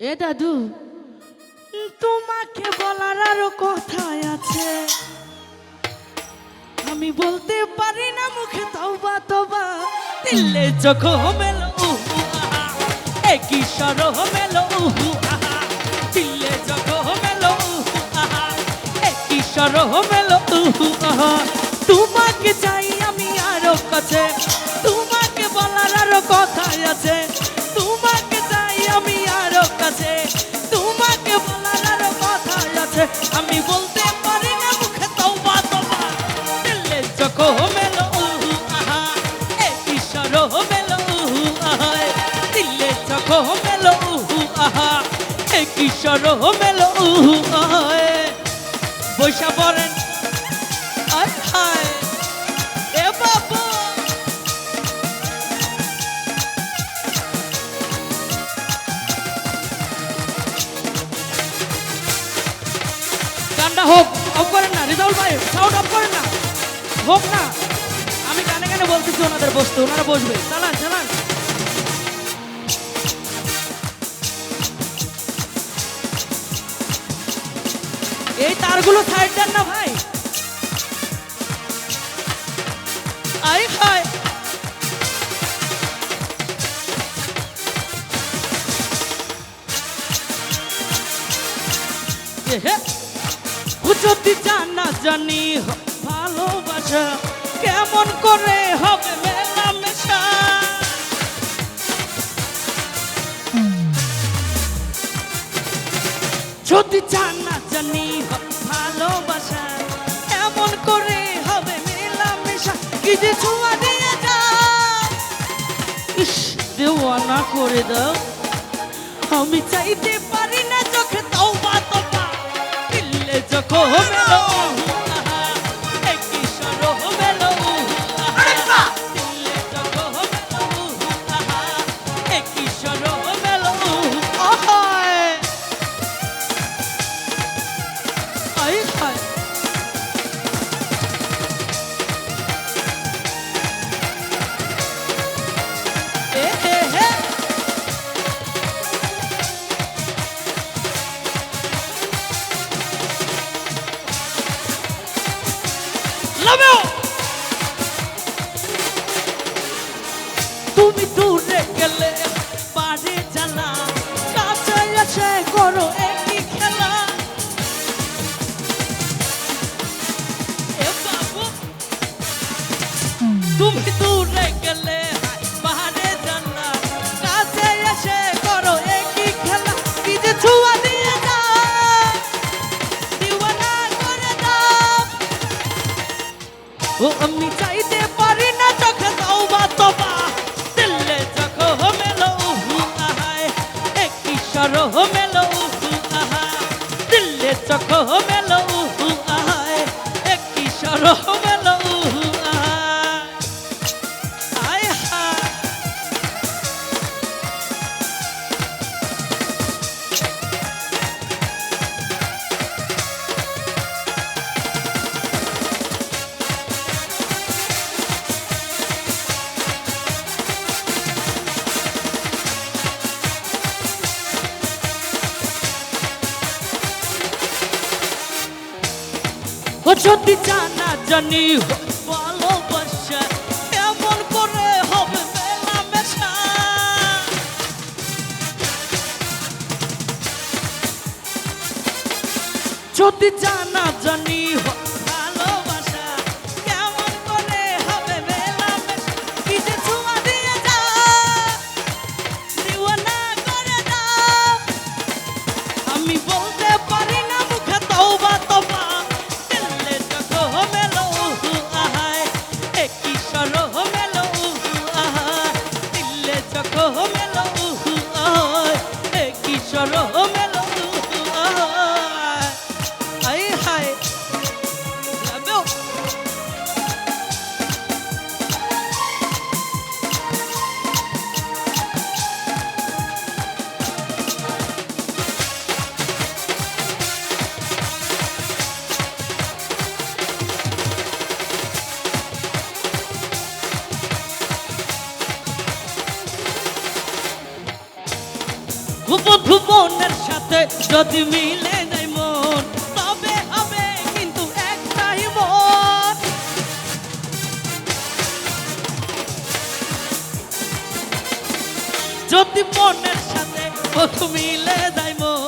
এ দাদু তোমাকে বলার আরও কথাই আছে। আমি বলতে পারি না মুখে তওবা তওবা দিলে চোখ মেলো একই আহা দিলে চোখ একই আহা তোমাকে চাই আমি আরও কাছে। তোমাকে চোখ মেলো, উহু, আহা। একই স্বর মেলো, উহু আহা বৈশা পড়েন আয় হায়। এ হোক, অফ করেন না রিজাউল ভাই সাউন্ড অফ করেন না। হোক না, আমি গানে গানে বলতেছি ওনাদের বসতে, ওনারা বসবে। চালান চালান। এই তারগুলো সাইড দেন না ভাই। আই হায়। যদি জানা জানি, ভালোবাসা কেমন করে হবে মেলামেশা যদি জানা জানি ভালোবাসা। কেমন করে হবে মেলামেশা। কি যে ছোঁয়া দিয়ে যাও ইস দেওয়ানা করে দাও। আমি চাইতে You! তুমি দূরে গেলে বাড়ি জ্বালা কাছে এসে করো আমি চাইতে পারি না, চোখে তওবা তওবা দিলে চোখ মেলো আহায় একই স্বর মেলো আহা দিলে চোখ মেলো ও যদি জানা জানি ভালোবাসা এমন করে হবে যদি জানা জানি হ- বধু বোনের সাথে যদি মিলে নাই মন, তবে হবে কিন্তু একটাই মন। যদি বোনের সাথে বধু মিলে যায় মন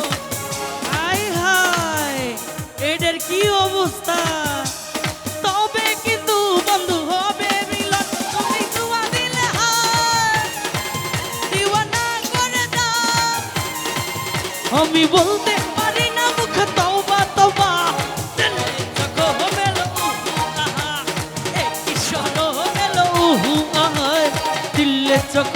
আমি বলতে পারি না, মুখ তওবা তওবা। দিলে চোখ মেলো আহা। এক ঈশ্বর মেলো আহা। দিলে চোখ